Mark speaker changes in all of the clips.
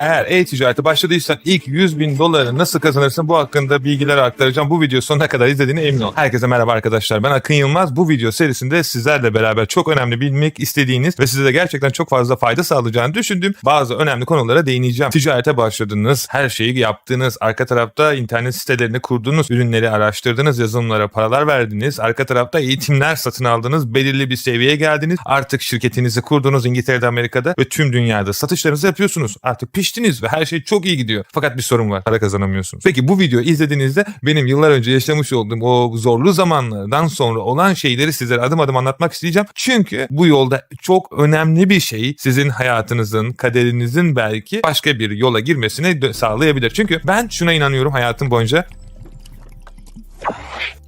Speaker 1: Eğer e-ticarete başladıysan ilk 100 bin doları nasıl kazanırsın bu hakkında bilgiler aktaracağım. Bu video sonuna kadar izlediğine emin ol. Herkese merhaba arkadaşlar. Ben Akın Yılmaz. Bu video serisinde sizlerle beraber çok önemli bilmek istediğiniz ve size de gerçekten çok fazla fayda sağlayacağını düşündüğüm bazı önemli konulara değineceğim. Ticarete başladınız, her şeyi yaptınız, arka tarafta internet sitelerini kurdunuz, ürünleri araştırdınız, yazılımlara paralar verdiniz, arka tarafta eğitimler satın aldınız, belirli bir seviyeye geldiniz. Artık şirketinizi kurdunuz İngiltere'de, Amerika'da ve tüm dünyada satışlarınızı yapıyorsunuz. Artık piştiniz ve her şey çok iyi gidiyor. Fakat bir sorun var. Para kazanamıyorsunuz. Peki bu videoyu izlediğinizde benim yıllar önce yaşamış olduğum o zorlu zamanlardan sonra olan şeyleri sizlere adım adım anlatmak isteyeceğim. Çünkü bu yolda çok önemli bir şey sizin hayatınızın, kaderinizin belki başka bir yola girmesine dö- sağlayabilir. Çünkü ben şuna inanıyorum hayatım boyunca.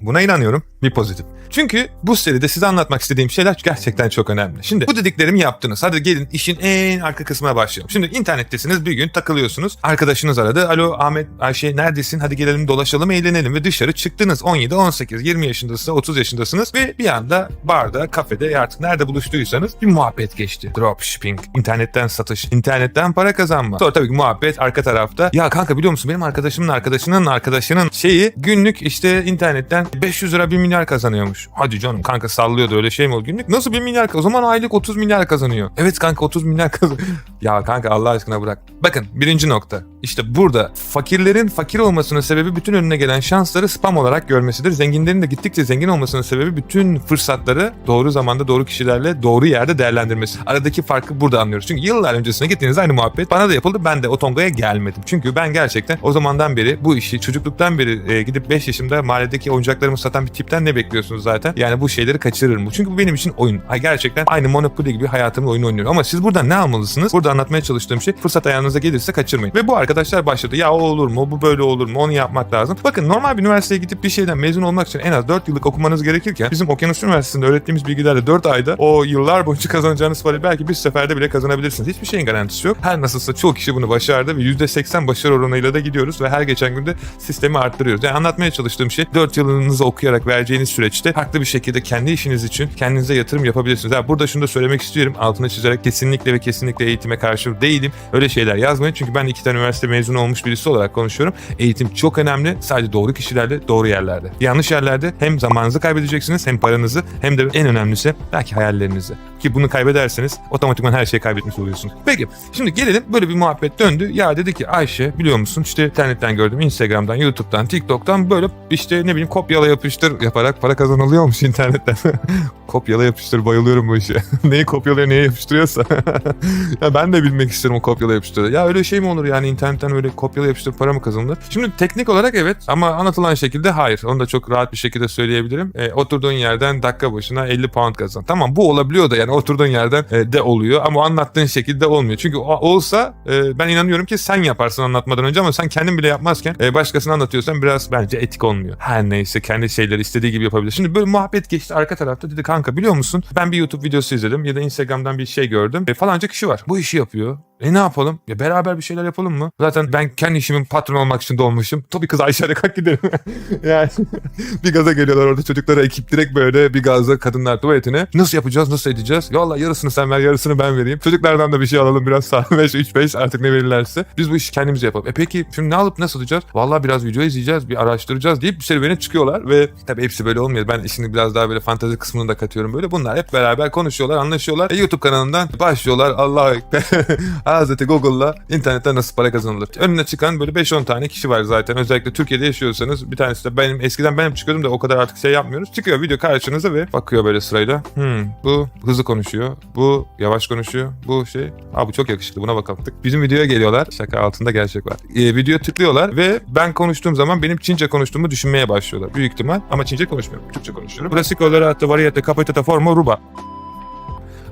Speaker 1: Buna inanıyorum. Bir pozitif. Çünkü bu seride size anlatmak istediğim şeyler gerçekten çok önemli. Şimdi bu dediklerimi yaptınız. Hadi gelin işin en arka kısmına başlayalım. Şimdi internettesiniz bir gün takılıyorsunuz. Arkadaşınız aradı. Alo Ahmet Ayşe neredesin? Hadi gelelim dolaşalım eğlenelim ve dışarı çıktınız. 17, 18, 20 yaşındasınız, 30 yaşındasınız ve bir anda barda, kafede artık nerede buluştuysanız bir muhabbet geçti. Dropshipping, internetten satış, internetten para kazanma. Sonra tabii ki muhabbet arka tarafta. Ya kanka biliyor musun benim arkadaşımın arkadaşının arkadaşının şeyi günlük işte internetten 500 lira 1 milyar kazanıyormuş. Hadi canım kanka sallıyordu öyle şey mi olur günlük? Nasıl 1 milyar? O zaman aylık 30 milyar kazanıyor. Evet kanka 30 milyar kazanıyor. ya kanka Allah aşkına bırak. Bakın birinci nokta. İşte burada fakirlerin fakir olmasının sebebi bütün önüne gelen şansları spam olarak görmesidir. Zenginlerin de gittikçe zengin olmasının sebebi bütün fırsatları doğru zamanda doğru kişilerle doğru yerde değerlendirmesi. Aradaki farkı burada anlıyoruz. Çünkü yıllar öncesine gittiğiniz aynı muhabbet bana da yapıldı. Ben de o tongaya gelmedim. Çünkü ben gerçekten o zamandan beri bu işi çocukluktan beri e, gidip 5 yaşımda mahalledeki oyuncaklarımı satan bir tipten ne bekliyorsunuz zaten? Yani bu şeyleri kaçırırım. Çünkü bu benim için oyun. Ha, gerçekten aynı Monopoly gibi hayatımın oyunu oynuyorum. Ama siz burada ne almalısınız? Burada anlatmaya çalıştığım şey fırsat ayağınıza gelirse kaçırmayın. Ve bu arkadaşlar başladı. Ya o olur mu? Bu böyle olur mu? Onu yapmak lazım. Bakın normal bir üniversiteye gidip bir şeyden mezun olmak için en az 4 yıllık okumanız gerekirken bizim Okyanus Üniversitesi'nde öğrettiğimiz bilgilerle 4 ayda o yıllar boyunca kazanacağınız parayı belki bir seferde bile kazanabilirsiniz. Hiçbir şeyin garantisi yok. Her nasılsa çoğu kişi bunu başardı ve %80 başarı oranıyla da gidiyoruz ve her geçen günde sistemi arttırıyoruz. Yani anlatmaya çalıştığım şey 4 yılınızı okuyarak vereceğiniz süreçte farklı bir şekilde kendi işiniz için kendinize yatırım yapabilirsiniz. Yani burada şunu da söylemek istiyorum. Altına çizerek kesinlikle ve kesinlikle eğitime karşı değilim. Öyle şeyler yazmayın. Çünkü ben iki tane üniversite mezunu olmuş birisi olarak konuşuyorum. Eğitim çok önemli. Sadece doğru kişilerle, doğru yerlerde. Yanlış yerlerde hem zamanınızı kaybedeceksiniz hem paranızı hem de en önemlisi belki hayallerinizi. Ki bunu kaybederseniz otomatikman her şeyi kaybetmiş oluyorsunuz. Peki şimdi gelelim böyle bir muhabbet döndü. Ya dedi ki Ayşe biliyor musun işte internetten gördüm Instagram'dan, YouTube'dan, TikTok'tan böyle işte ne bileyim kopyala yapıştır yaparak para kazanılıyormuş internetten. kopyala yapıştır bayılıyorum bu işe. Neyi kopyalıyor neye yapıştırıyorsa. ya ben de bilmek isterim o kopyala yapıştır. Ya öyle şey mi olur yani internetten öyle kopyala yapıştır para mı kazanılır? Şimdi teknik olarak evet ama anlatılan şekilde hayır. Onu da çok rahat bir şekilde söyleyebilirim. E, oturduğun yerden dakika başına 50 pound kazan. Tamam bu olabiliyor da yani oturduğun yerden e, de oluyor ama anlattığın şekilde olmuyor. Çünkü o, olsa e, ben inanıyorum ki sen yaparsın anlatmadan önce ama sen kendin bile yapmazken e, başkasına anlatıyorsan biraz bence etik olmuyor. Her neyse kendi şeyleri istediği gibi yapabilir. Şimdi böyle muhabbet geçti arka tarafta dedi kanka biliyor musun? Ben bir YouTube videosu izledim ya da Instagram'dan bir şey gördüm. E, falanca kişi var. Bu işi yapıyor. E ne yapalım? Ya beraber bir şeyler yapalım mı? Zaten ben kendi işimin patron olmak için doğmuşum. Tabii kız Ayşe'yle kalk gidelim. yani bir gaza geliyorlar orada çocuklara ekip direkt böyle bir gazla kadınlar tuvaletine. Nasıl yapacağız? Nasıl edeceğiz? Ya yarısını sen ver yarısını ben vereyim. Çocuklardan da bir şey alalım biraz sağ 5 3 5 artık ne verirlerse. Biz bu işi kendimiz yapalım. E peki şimdi ne alıp nasıl yapacağız? Vallahi biraz video izleyeceğiz, bir araştıracağız deyip bir serüvene çıkıyorlar ve tabii hepsi böyle olmuyor. Ben işini biraz daha böyle fantezi kısmını da katıyorum böyle. Bunlar hep beraber konuşuyorlar, anlaşıyorlar. E, YouTube kanalından başlıyorlar. Allah. Hazreti Google'la internetten nasıl para kazanılır? Önüne çıkan böyle 5-10 tane kişi var zaten. Özellikle Türkiye'de yaşıyorsanız bir tanesi de benim eskiden benim çıkıyordum da o kadar artık şey yapmıyoruz. Çıkıyor video karşınıza ve bakıyor böyle sırayla. Hmm, bu hızlı konuşuyor. Bu yavaş konuşuyor. Bu şey. Aa bu çok yakışıklı buna bakalım. Tık. Bizim videoya geliyorlar. Şaka altında gerçek var. Ee, video tıklıyorlar ve ben konuştuğum zaman benim Çince konuştuğumu düşünmeye başlıyorlar. Büyük ihtimal. Ama Çince konuşmuyorum. Türkçe konuşuyorum. Klasik olarak variete capacete forma ruba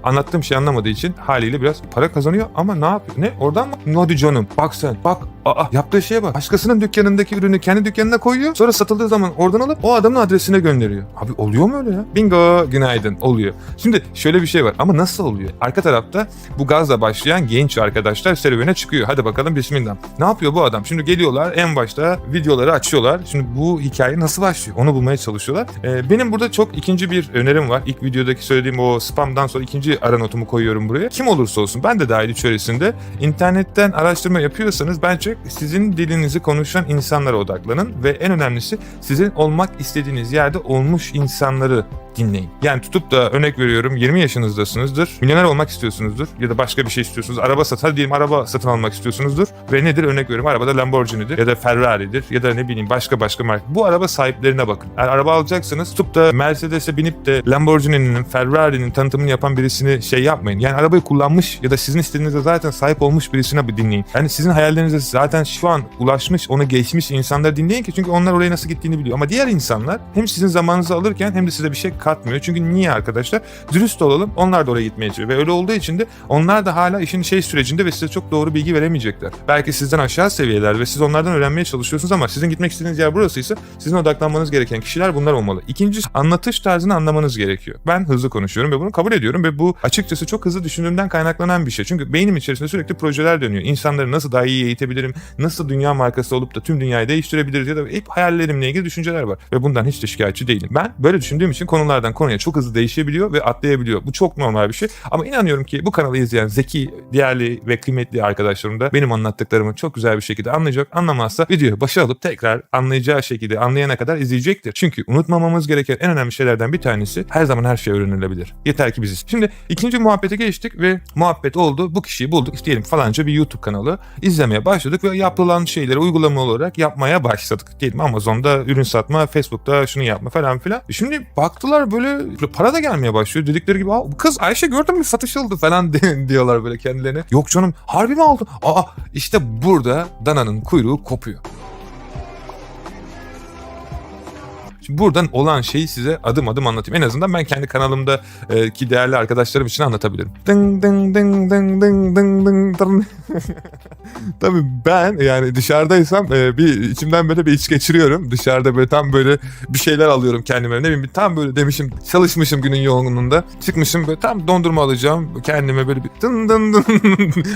Speaker 1: anlattığım şey anlamadığı için haliyle biraz para kazanıyor ama ne yapıyor? Ne? Oradan mı? Hadi canım bak sen bak Aa yaptığı şeye bak. Başkasının dükkanındaki ürünü kendi dükkanına koyuyor. Sonra satıldığı zaman oradan alıp o adamın adresine gönderiyor. Abi oluyor mu öyle ya? Bingo günaydın oluyor. Şimdi şöyle bir şey var ama nasıl oluyor? Arka tarafta bu gazla başlayan genç arkadaşlar serüvene çıkıyor. Hadi bakalım bismillah. Ne yapıyor bu adam? Şimdi geliyorlar en başta videoları açıyorlar. Şimdi bu hikaye nasıl başlıyor? Onu bulmaya çalışıyorlar. Ee, benim burada çok ikinci bir önerim var. İlk videodaki söylediğim o spamdan sonra ikinci ara notumu koyuyorum buraya. Kim olursa olsun ben de dahil içerisinde internetten araştırma yapıyorsanız bence sizin dilinizi konuşan insanlara odaklanın ve en önemlisi sizin olmak istediğiniz yerde olmuş insanları dinleyin. Yani tutup da örnek veriyorum 20 yaşınızdasınızdır. Milyoner olmak istiyorsunuzdur ya da başka bir şey istiyorsunuz. Araba sat, hadi diyelim araba satın almak istiyorsunuzdur. Ve nedir örnek veriyorum arabada Lamborghini'dir ya da Ferrari'dir ya da ne bileyim başka başka marka. Bu araba sahiplerine bakın. Eğer araba alacaksınız tutup da Mercedes'e binip de Lamborghini'nin, Ferrari'nin tanıtımını yapan birisini şey yapmayın. Yani arabayı kullanmış ya da sizin istediğinizde zaten sahip olmuş birisine bir dinleyin. Yani sizin hayallerinize zaten şu an ulaşmış, onu geçmiş insanları dinleyin ki çünkü onlar oraya nasıl gittiğini biliyor. Ama diğer insanlar hem sizin zamanınızı alırken hem de size bir şey katmıyor. Çünkü niye arkadaşlar? Dürüst olalım. Onlar da oraya gitmeye çalışıyor. Ve öyle olduğu için de onlar da hala işin şey sürecinde ve size çok doğru bilgi veremeyecekler. Belki sizden aşağı seviyeler ve siz onlardan öğrenmeye çalışıyorsunuz ama sizin gitmek istediğiniz yer burasıysa sizin odaklanmanız gereken kişiler bunlar olmalı. İkincisi anlatış tarzını anlamanız gerekiyor. Ben hızlı konuşuyorum ve bunu kabul ediyorum ve bu açıkçası çok hızlı düşündüğümden kaynaklanan bir şey. Çünkü beynim içerisinde sürekli projeler dönüyor. İnsanları nasıl daha iyi eğitebilirim, nasıl dünya markası olup da tüm dünyayı değiştirebiliriz ya da hep hayallerimle ilgili düşünceler var. Ve bundan hiç de şikayetçi değilim. Ben böyle düşündüğüm için konulardan konuya çok hızlı değişebiliyor ve atlayabiliyor. Bu çok normal bir şey. Ama inanıyorum ki bu kanalı izleyen zeki, değerli ve kıymetli arkadaşlarım da benim anlattıklarımı çok güzel bir şekilde anlayacak. Anlamazsa videoyu başa alıp tekrar anlayacağı şekilde anlayana kadar izleyecektir. Çünkü unutmamamız gereken en önemli şeylerden bir tanesi her zaman her şey öğrenilebilir. Yeter ki biziz. Şimdi ikinci muhabbete geçtik ve muhabbet oldu. Bu kişiyi bulduk. İşte falanca bir YouTube kanalı izlemeye başladık ve yapılan şeyleri uygulama olarak yapmaya başladık. Diyelim Amazon'da ürün satma, Facebook'ta şunu yapma falan filan. Şimdi baktılar böyle, böyle para da gelmeye başlıyor. Dedikleri gibi "Aa, kız Ayşe gördün mü satışıldı falan diyorlar böyle kendilerine. Yok canım harbi mi aldın? Aa işte burada dananın kuyruğu kopuyor. Buradan olan şeyi size adım adım anlatayım. En azından ben kendi kanalımda e, ki değerli arkadaşlarım için anlatabilirim. Ding ding ding ding ding ding ding ding. Tabii ben yani dışarıdaysam e, bir içimden böyle bir iç geçiriyorum. Dışarıda böyle tam böyle bir şeyler alıyorum kendime. Ne bileyim tam böyle demişim çalışmışım günün yoğunluğunda. Çıkmışım böyle tam dondurma alacağım. Kendime böyle bir dın dın dın.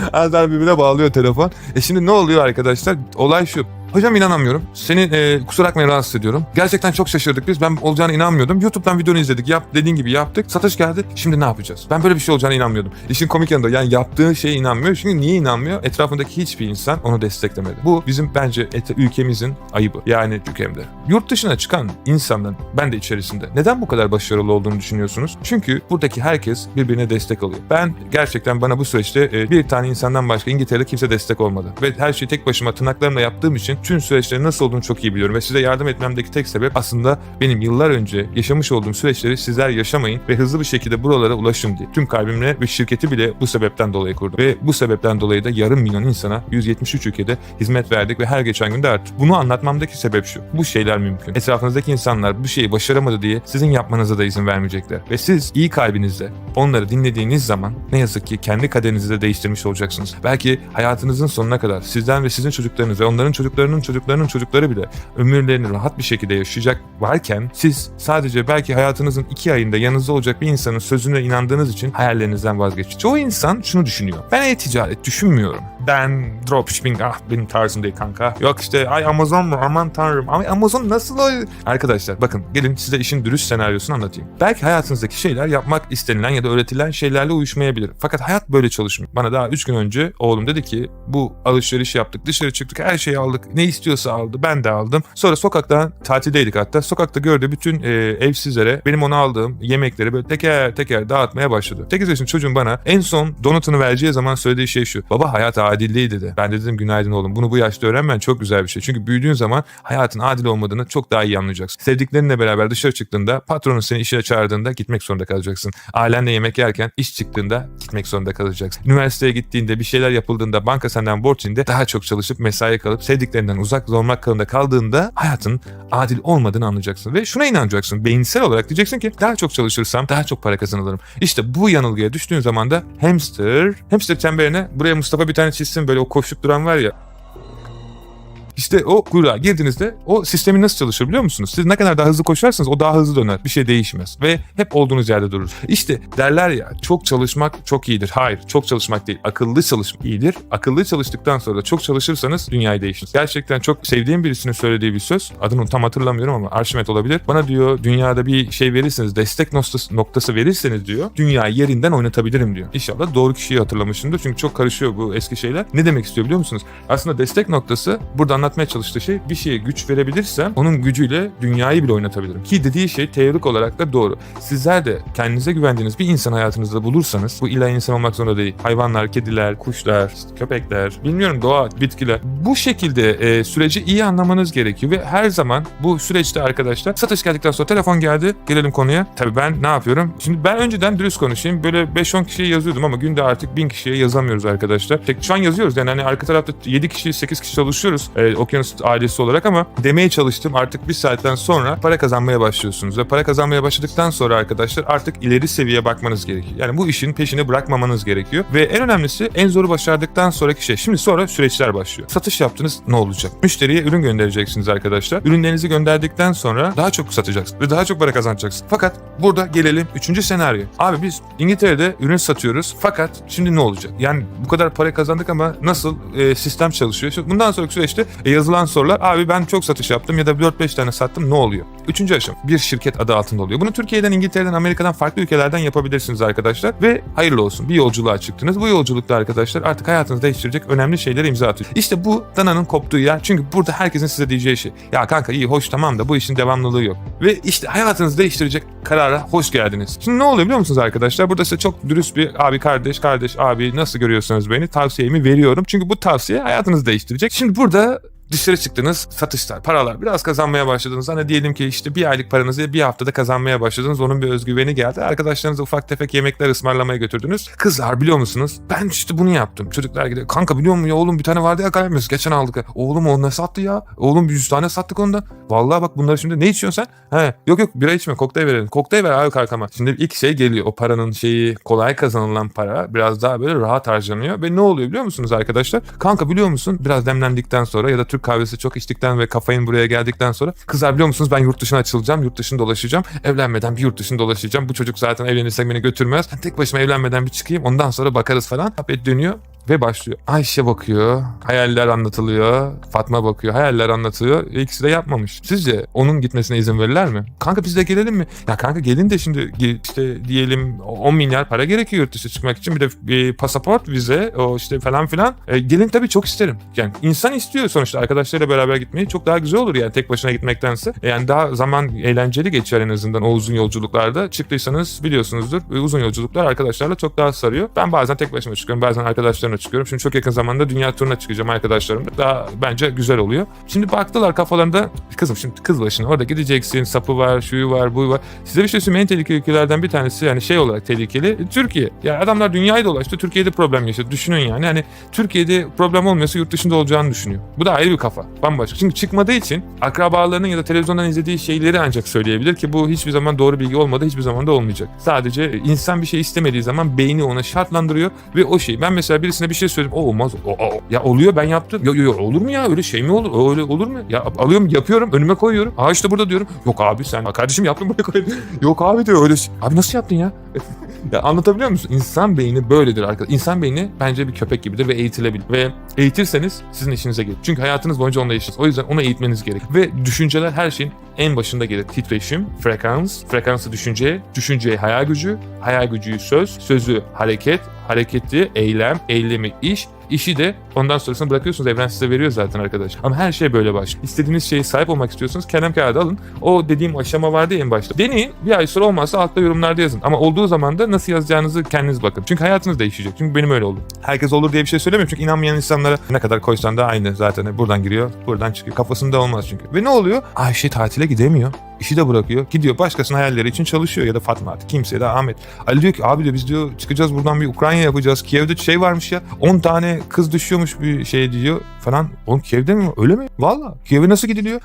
Speaker 1: Azar birbirine bağlıyor telefon. E şimdi ne oluyor arkadaşlar? Olay şu. Hocam inanamıyorum. Seni e, kusura bakmayın rahatsız ediyorum. Gerçekten çok şaşırdık biz. Ben olacağına inanmıyordum. YouTube'dan videonu izledik. Yap, dediğin gibi yaptık. Satış geldi. Şimdi ne yapacağız? Ben böyle bir şey olacağına inanmıyordum. İşin komik yanında yani yaptığı şeye inanmıyor. Çünkü niye inanmıyor? Etrafındaki hiçbir insan onu desteklemedi. Bu bizim bence et- ülkemizin ayıbı. Yani ülkemde. Yurt dışına çıkan insanların ben de içerisinde neden bu kadar başarılı olduğunu düşünüyorsunuz? Çünkü buradaki herkes birbirine destek oluyor. Ben gerçekten bana bu süreçte e, bir tane insandan başka İngiltere'de kimse destek olmadı. Ve her şeyi tek başıma tırnaklarımla yaptığım için tüm süreçlerin nasıl olduğunu çok iyi biliyorum. Ve size yardım etmemdeki tek sebep aslında benim yıllar önce yaşamış olduğum süreçleri sizler yaşamayın ve hızlı bir şekilde buralara ulaşın diye. Tüm kalbimle ve şirketi bile bu sebepten dolayı kurdum. Ve bu sebepten dolayı da yarım milyon insana 173 ülkede hizmet verdik ve her geçen gün de arttık. Bunu anlatmamdaki sebep şu. Bu şeyler mümkün. Etrafınızdaki insanlar bu şeyi başaramadı diye sizin yapmanıza da izin vermeyecekler. Ve siz iyi kalbinizle onları dinlediğiniz zaman ne yazık ki kendi kaderinizi de değiştirmiş olacaksınız. Belki hayatınızın sonuna kadar sizden ve sizin çocuklarınız ve onların çocuklarının çocuklarının çocukları bile ömürlerini rahat bir şekilde yaşayacak varken siz sadece belki hayatınızın iki ayında yanınızda olacak bir insanın sözüne inandığınız için hayallerinizden vazgeçin. Çoğu insan şunu düşünüyor. Ben e-ticaret düşünmüyorum. Ben dropshipping ah benim tarzım değil kanka. Yok işte ay Amazon mu aman tanrım. Ama Amazon nasıl o? Arkadaşlar bakın gelin size işin dürüst senaryosunu anlatayım. Belki hayatınızdaki şeyler yapmak istenilen ya da öğretilen şeylerle uyuşmayabilir. Fakat hayat böyle çalışmıyor. Bana daha 3 gün önce oğlum dedi ki bu alışveriş yaptık dışarı çıktık her şeyi aldık. Ne istiyorsa aldı ben de aldım. Sonra sokakta tatildeydik hatta. Sokakta gördüğü bütün e, evsizlere benim ona aldığım yemekleri böyle teker teker dağıtmaya başladı. 8 yaşında çocuğum bana en son donutunu vereceği zaman söylediği şey şu. Baba hayat adil değil dedi. Ben de dedim günaydın oğlum. Bunu bu yaşta öğrenmen çok güzel bir şey. Çünkü büyüdüğün zaman hayatın adil olmadığını çok daha iyi anlayacaksın. Sevdiklerinle beraber dışarı çıktığında patronun seni işe çağırdığında gitmek zorunda kalacaksın. Ailenle yemek yerken iş çıktığında gitmek zorunda kalacaksın. Üniversiteye gittiğinde bir şeyler yapıldığında banka senden borç inde daha çok çalışıp mesaiye kalıp sevdiklerinden uzak olmak kalında kaldığında hayatın adil olmadığını anlayacaksın. Ve şuna inanacaksın. Beyinsel olarak diyeceksin ki daha çok çalışırsam daha çok para kazanırım. İşte bu yanılgıya düştüğün zaman da hamster, hamster çemberine buraya Mustafa bir tane çizsin böyle o koşup duran var ya İşte o kuyruğa girdiğinizde o sistemin nasıl çalışır biliyor musunuz? Siz ne kadar daha hızlı koşarsanız o daha hızlı döner. Bir şey değişmez. Ve hep olduğunuz yerde durur. İşte derler ya çok çalışmak çok iyidir. Hayır çok çalışmak değil. Akıllı çalışmak iyidir. Akıllı çalıştıktan sonra da çok çalışırsanız dünyayı değişir. Gerçekten çok sevdiğim birisinin söylediği bir söz. Adını tam hatırlamıyorum ama Arşimet olabilir. Bana diyor dünyada bir şey verirseniz destek noktası, verirseniz diyor dünyayı yerinden oynatabilirim diyor. İnşallah doğru kişiyi hatırlamışımdır. Çünkü çok karışıyor bu eski şeyler. Ne demek istiyor biliyor musunuz? Aslında destek noktası burada anlatmaya çalıştığı şey bir şeye güç verebilirsem onun gücüyle dünyayı bile oynatabilirim. Ki dediği şey teorik olarak da doğru. Sizler de kendinize güvendiğiniz bir insan hayatınızda bulursanız bu illa insan olmak zorunda değil. Hayvanlar, kediler, kuşlar, köpekler, bilmiyorum doğa, bitkiler. Bu şekilde e, süreci iyi anlamanız gerekiyor ve her zaman bu süreçte arkadaşlar satış geldikten sonra telefon geldi. Gelelim konuya. Tabii ben ne yapıyorum? Şimdi ben önceden dürüst konuşayım. Böyle 5-10 kişiye yazıyordum ama günde artık 1000 kişiye yazamıyoruz arkadaşlar. Tek şu an yazıyoruz yani hani arka tarafta 7 kişi 8 kişi çalışıyoruz e, Okyanus ailesi olarak ama demeye çalıştım artık bir saatten sonra para kazanmaya başlıyorsunuz ve para kazanmaya başladıktan sonra arkadaşlar artık ileri seviye bakmanız gerekiyor. Yani bu işin peşini bırakmamanız gerekiyor ve en önemlisi en zoru başardıktan sonraki şey. Şimdi sonra süreçler başlıyor. Satış yaptınız ne olacak? Müşteriye ürün göndereceksiniz arkadaşlar. Ürünlerinizi gönderdikten sonra daha çok satacaksınız ve daha çok para kazanacaksınız. Fakat burada gelelim 3. senaryo. Abi biz İngiltere'de ürün satıyoruz fakat şimdi ne olacak? Yani bu kadar para kazandık ama nasıl e, sistem çalışıyor? Şimdi bundan sonraki süreçte e, yazılan sorular abi ben çok satış yaptım ya da 4-5 tane sattım ne oluyor? Üçüncü aşama bir şirket adı altında oluyor. Bunu Türkiye'den, İngiltere'den, Amerika'dan farklı ülkelerden yapabilirsiniz arkadaşlar ve hayırlı olsun bir yolculuğa çıktınız. Bu yolculukta arkadaşlar artık hayatınızı değiştirecek önemli şeylere imza atıyor. İşte bu dananın koptuğu yer çünkü burada herkesin size diyeceği şey ya kanka iyi hoş tamam da bu işin devamlılığı yok. Ve işte hayatınızı değiştirecek karara hoş geldiniz. Şimdi ne oluyor biliyor musunuz arkadaşlar? Burada size çok dürüst bir abi kardeş kardeş abi nasıl görüyorsunuz beni tavsiyemi veriyorum. Çünkü bu tavsiye hayatınızı değiştirecek. Şimdi burada dışarı çıktınız satışlar paralar biraz kazanmaya başladınız. Hani diyelim ki işte bir aylık paranızı bir haftada kazanmaya başladınız onun bir özgüveni geldi. Arkadaşlarınıza ufak tefek yemekler ısmarlamaya götürdünüz. Kızlar biliyor musunuz? Ben işte bunu yaptım. Çocuklar gidiyor kanka biliyor musun ya oğlum bir tane vardı ya kaybetmiyoruz geçen aldık. Oğlum o ne sattı ya? Oğlum 100 tane sattık ondan vallahi bak bunları şimdi ne içiyorsun sen? He yok yok bira içme kokteyl verelim. Kokteyl ver abi kankama şimdi ilk şey geliyor o paranın şeyi kolay kazanılan para biraz daha böyle rahat harcanıyor. Ve ne oluyor biliyor musunuz arkadaşlar? Kanka biliyor musun? Biraz demlendikten sonra ya da Türk kahvesi çok içtikten ve kafayın buraya geldikten sonra kızlar biliyor musunuz ben yurt dışına açılacağım, yurt dışında dolaşacağım. Evlenmeden bir yurt dışında dolaşacağım. Bu çocuk zaten evlenirse beni götürmez. Ben tek başıma evlenmeden bir çıkayım ondan sonra bakarız falan. Muhabbet dönüyor ve başlıyor. Ayşe bakıyor, hayaller anlatılıyor. Fatma bakıyor, hayaller anlatıyor. İkisi de yapmamış. Sizce onun gitmesine izin verirler mi? Kanka biz de gelelim mi? Ya kanka gelin de şimdi işte diyelim 10 milyar para gerekiyor yurt dışı çıkmak için. Bir de bir pasaport, vize, o işte falan filan. E, gelin tabii çok isterim. Yani insan istiyor sonuçta arkadaşlarıyla beraber gitmeyi. Çok daha güzel olur yani tek başına gitmektense. Yani daha zaman eğlenceli geçer en azından o uzun yolculuklarda. Çıktıysanız biliyorsunuzdur. E, Uzun yolculuklar arkadaşlarla çok daha sarıyor. Ben bazen tek başıma çıkıyorum, bazen arkadaşlarımla çıkıyorum. Şimdi çok yakın zamanda dünya turuna çıkacağım arkadaşlarımla. Daha bence güzel oluyor. Şimdi baktılar kafalarında kızım şimdi kız başına orada gideceksin. Sapı var, şuyu var, buyu var. Size bir şey söyleyeyim en tehlikeli ülkelerden bir tanesi yani şey olarak tehlikeli e, Türkiye. Ya adamlar dünyayı dolaştı. Türkiye'de problem yaşadı. Düşünün yani. Hani Türkiye'de problem olmuyorsa yurt dışında olacağını düşünüyor. Bu da ayrı bir kafa. Bambaşka. Çünkü çıkmadığı için akrabalarının ya da televizyondan izlediği şeyleri ancak söyleyebilir ki bu hiçbir zaman doğru bilgi olmadı. Hiçbir zaman da olmayacak. Sadece insan bir şey istemediği zaman beyni ona şartlandırıyor ve o şey. Ben mesela birisine bir şey söyledim. O olmaz. O, o- Ya oluyor ben yaptım. Yok yok olur mu ya? Öyle şey mi olur? Öyle olur mu? Ya alıyorum yapıyorum önüme koyuyorum. Aa işte burada diyorum. Yok abi sen kardeşim yaptım buraya koydum. Yok abi diyor öyle şey. Abi nasıl yaptın ya? Ya anlatabiliyor musun? İnsan beyni böyledir arkadaşlar. İnsan beyni bence bir köpek gibidir ve eğitilebilir. Ve eğitirseniz sizin işinize gelir. Çünkü hayatınız boyunca onunla yaşarsınız. O yüzden onu eğitmeniz gerek. Ve düşünceler her şeyin en başında gelir. Titreşim, frekans, frekansı düşünce, düşünceye hayal gücü, hayal gücüyü söz, sözü hareket, hareketi eylem, eylemi iş, işi de ondan sonrasını bırakıyorsunuz. Evren size veriyor zaten arkadaş. Ama her şey böyle başlıyor. İstediğiniz şeye sahip olmak istiyorsanız kalem kağıdı alın. O dediğim aşama vardı ya en başta. Deneyin. Bir ay sonra olmazsa altta yorumlarda yazın. Ama olduğu zaman da nasıl yazacağınızı kendiniz bakın. Çünkü hayatınız değişecek. Çünkü benim öyle oldu. Herkes olur diye bir şey söylemiyorum. Çünkü inanmayan insanlara ne kadar koysan da aynı zaten. Buradan giriyor, buradan çıkıyor. Kafasında olmaz çünkü. Ve ne oluyor? Ayşe tatile gidemiyor. İşi de bırakıyor. Gidiyor başkasının hayalleri için çalışıyor ya da Fatma artık kimse de Ahmet. Ali diyor ki abi diyor biz diyor çıkacağız buradan bir Ukrayna yapacağız. Kiev'de şey varmış ya 10 tane kız düşüyormuş bir şey diyor falan. Oğlum Kiev'de mi? Öyle mi? Valla. Kiev'e nasıl gidiliyor?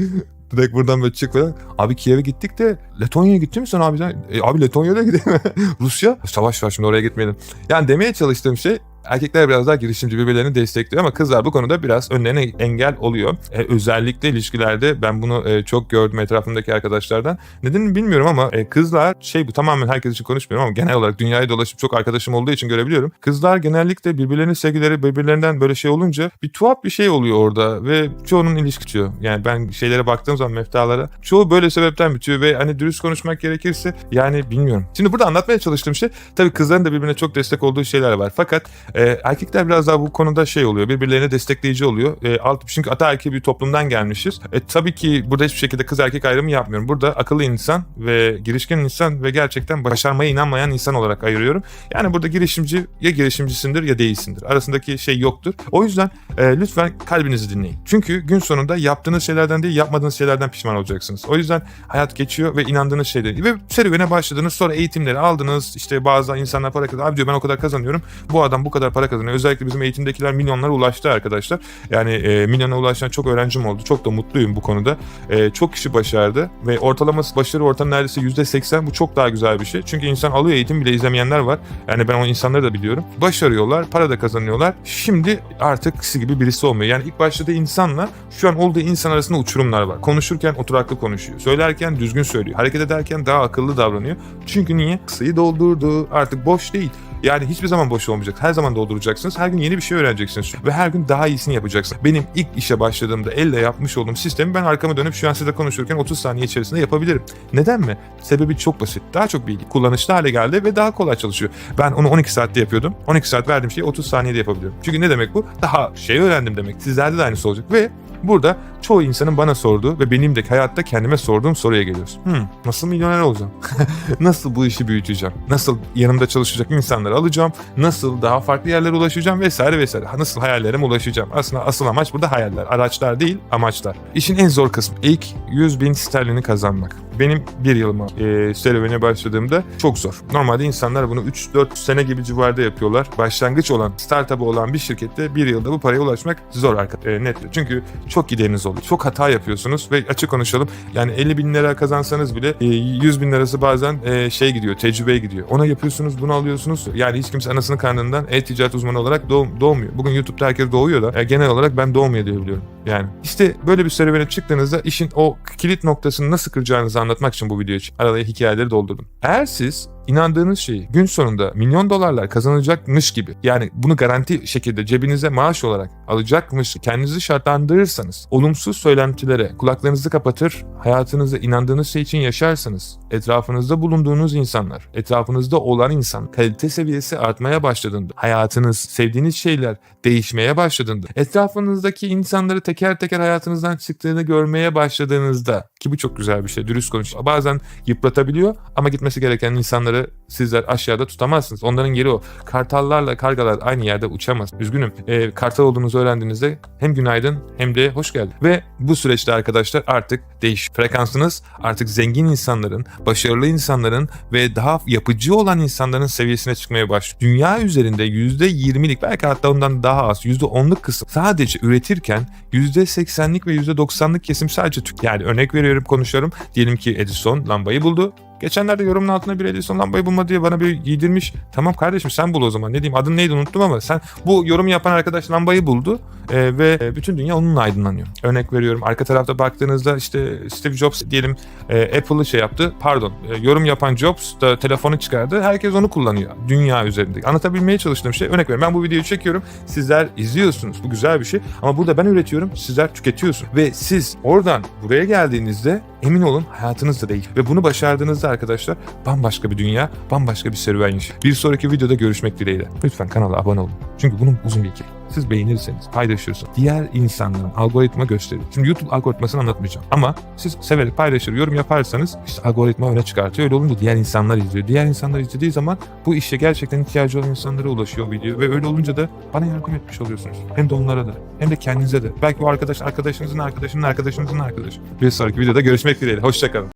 Speaker 1: Direkt buradan böyle çık falan. Abi Kiev'e gittik de Letonya'ya gitti mi sen abi? E, abi Letonya'da gidelim. Rusya? Savaş var şimdi oraya gitmeyelim. Yani demeye çalıştığım şey Erkekler biraz daha girişimci birbirlerini destekliyor ama kızlar bu konuda biraz önlerine engel oluyor. E, özellikle ilişkilerde ben bunu e, çok gördüm etrafımdaki arkadaşlardan. Nedenini bilmiyorum ama e, kızlar şey bu tamamen herkes için konuşmuyorum ama genel olarak dünyaya dolaşıp çok arkadaşım olduğu için görebiliyorum. Kızlar genellikle birbirlerinin sevgileri birbirlerinden böyle şey olunca bir tuhaf bir şey oluyor orada ve çoğunun ilişki bitiyor. Yani ben şeylere baktığım zaman meftalara çoğu böyle sebepten bitiyor ve hani dürüst konuşmak gerekirse yani bilmiyorum. Şimdi burada anlatmaya çalıştığım şey tabii kızların da birbirine çok destek olduğu şeyler var. Fakat e, erkekler biraz daha bu konuda şey oluyor. Birbirlerine destekleyici oluyor. E, alt, çünkü ataerkil bir toplumdan gelmişiz. E, tabii ki burada hiçbir şekilde kız erkek ayrımı yapmıyorum. Burada akıllı insan ve girişken insan ve gerçekten başarmaya inanmayan insan olarak ayırıyorum. Yani burada girişimci ya girişimcisindir ya değilsindir. Arasındaki şey yoktur. O yüzden e, lütfen kalbinizi dinleyin. Çünkü gün sonunda yaptığınız şeylerden değil yapmadığınız şeylerden pişman olacaksınız. O yüzden hayat geçiyor ve inandığınız şeyler. Ve serüvene başladınız sonra eğitimleri aldınız. İşte bazı insanlar para kazanıyor. Abi diyor ben o kadar kazanıyorum. Bu adam bu kadar para kazanıyor. Özellikle bizim eğitimdekiler milyonlara ulaştı arkadaşlar. Yani e, milyona ulaşan çok öğrencim oldu. Çok da mutluyum bu konuda. E, çok kişi başardı ve ortalaması başarı ortamı neredeyse %80 bu çok daha güzel bir şey. Çünkü insan alıyor eğitim bile izlemeyenler var. Yani ben o insanları da biliyorum. Başarıyorlar, para da kazanıyorlar. Şimdi artık kişi gibi birisi olmuyor. Yani ilk başladığı insanla şu an olduğu insan arasında uçurumlar var. Konuşurken oturaklı konuşuyor. Söylerken düzgün söylüyor. Hareket ederken daha akıllı davranıyor. Çünkü niye? Kısayı doldurdu. Artık boş değil. Yani hiçbir zaman boş olmayacak. Her zaman dolduracaksınız. Her gün yeni bir şey öğreneceksiniz. Ve her gün daha iyisini yapacaksınız. Benim ilk işe başladığımda elle yapmış olduğum sistemi ben arkama dönüp şu an size konuşurken 30 saniye içerisinde yapabilirim. Neden mi? Sebebi çok basit. Daha çok bilgi. Kullanışlı hale geldi ve daha kolay çalışıyor. Ben onu 12 saatte yapıyordum. 12 saat verdiğim şeyi 30 saniyede yapabiliyorum. Çünkü ne demek bu? Daha şey öğrendim demek. Sizlerde de aynısı olacak. Ve burada çoğu insanın bana sorduğu ve benim de hayatta kendime sorduğum soruya geliyoruz. Hmm, nasıl milyoner olacağım? nasıl bu işi büyüteceğim? Nasıl yanımda çalışacak insanları alacağım? Nasıl daha farklı yerlere ulaşacağım vesaire vesaire. Nasıl hayallerime ulaşacağım? Aslında asıl amaç burada hayaller. Araçlar değil, amaçlar. İşin en zor kısmı ilk 100 bin sterlini kazanmak. Benim bir yılıma e, serüvene başladığımda çok zor. Normalde insanlar bunu 3-4 sene gibi civarda yapıyorlar. Başlangıç olan, startup'ı olan bir şirkette bir yılda bu paraya ulaşmak zor arkadaşlar. E, net. Çünkü çok gideriniz oluyor. Çok hata yapıyorsunuz ve açık konuşalım. Yani 50 bin lira kazansanız bile e, 100 bin lirası bazen e, şey gidiyor, tecrübeye gidiyor. Ona yapıyorsunuz, bunu alıyorsunuz. Yani hiç kimse anasının karnından e-ticaret uzmanı olarak doğ- doğmuyor. Bugün YouTube'da herkes doğuyor da e, genel olarak ben doğmuyor diye biliyorum. Yani işte böyle bir serüvene çıktığınızda işin o kilit noktasını nasıl kıracağınızı anlatmak için bu videoyu araya hikayeleri doldurdum. Eğer siz inandığınız şeyi gün sonunda milyon dolarlar kazanacakmış gibi. Yani bunu garanti şekilde cebinize maaş olarak alacakmış kendinizi şartlandırırsanız olumsuz söylentilere kulaklarınızı kapatır hayatınızda inandığınız şey için yaşarsanız etrafınızda bulunduğunuz insanlar etrafınızda olan insan kalite seviyesi artmaya başladığında hayatınız sevdiğiniz şeyler değişmeye başladığında etrafınızdaki insanları teker teker hayatınızdan çıktığını görmeye başladığınızda ki bu çok güzel bir şey dürüst konuş. Bazen yıpratabiliyor ama gitmesi gereken insanları sizler aşağıda tutamazsınız. Onların yeri o. Kartallarla kargalar aynı yerde uçamaz. Üzgünüm. Ee, kartal olduğunuzu öğrendiğinizde hem günaydın hem de hoş geldin. Ve bu süreçte arkadaşlar artık değiş. Frekansınız artık zengin insanların, başarılı insanların ve daha yapıcı olan insanların seviyesine çıkmaya başlıyor. Dünya üzerinde %20'lik belki hatta ondan daha az %10'luk kısım sadece üretirken %80'lik ve %90'lık kesim sadece tük. Yani örnek veriyorum konuşuyorum. Diyelim ki Edison lambayı buldu. Geçenlerde yorumun altına bir Edison lambayı bulma diye bana bir giydirmiş. Tamam kardeşim sen bul o zaman. Ne diyeyim adın neydi unuttum ama sen bu yorumu yapan arkadaş lambayı buldu e, ve bütün dünya onunla aydınlanıyor. Örnek veriyorum arka tarafta baktığınızda işte Steve Jobs diyelim e, Apple'ı şey yaptı. Pardon e, yorum yapan Jobs da telefonu çıkardı. Herkes onu kullanıyor. Dünya üzerinde. Anlatabilmeye çalıştığım şey örnek veriyorum. Ben bu videoyu çekiyorum. Sizler izliyorsunuz. Bu güzel bir şey. Ama burada ben üretiyorum. Sizler tüketiyorsunuz. Ve siz oradan buraya geldiğinizde emin olun hayatınız da değil. Ve bunu başardığınızda arkadaşlar bambaşka bir dünya, bambaşka bir serüven yaşıyor. Bir sonraki videoda görüşmek dileğiyle. Lütfen kanala abone olun. Çünkü bunun uzun bir hikaye. Siz beğenirseniz, paylaşıyorsunuz. Diğer insanların algoritma gösterir. Şimdi YouTube algoritmasını anlatmayacağım. Ama siz severek paylaşır, yorum yaparsanız işte algoritma öne çıkartıyor. Öyle olunca diğer insanlar izliyor. Diğer insanlar izlediği zaman bu işe gerçekten ihtiyacı olan insanlara ulaşıyor video. Ve öyle olunca da bana yardım etmiş oluyorsunuz. Hem de onlara da. Hem de kendinize de. Belki o arkadaş arkadaşınızın arkadaşının arkadaşınızın arkadaşı. Bir sonraki videoda görüşmek dileğiyle. Hoşçakalın.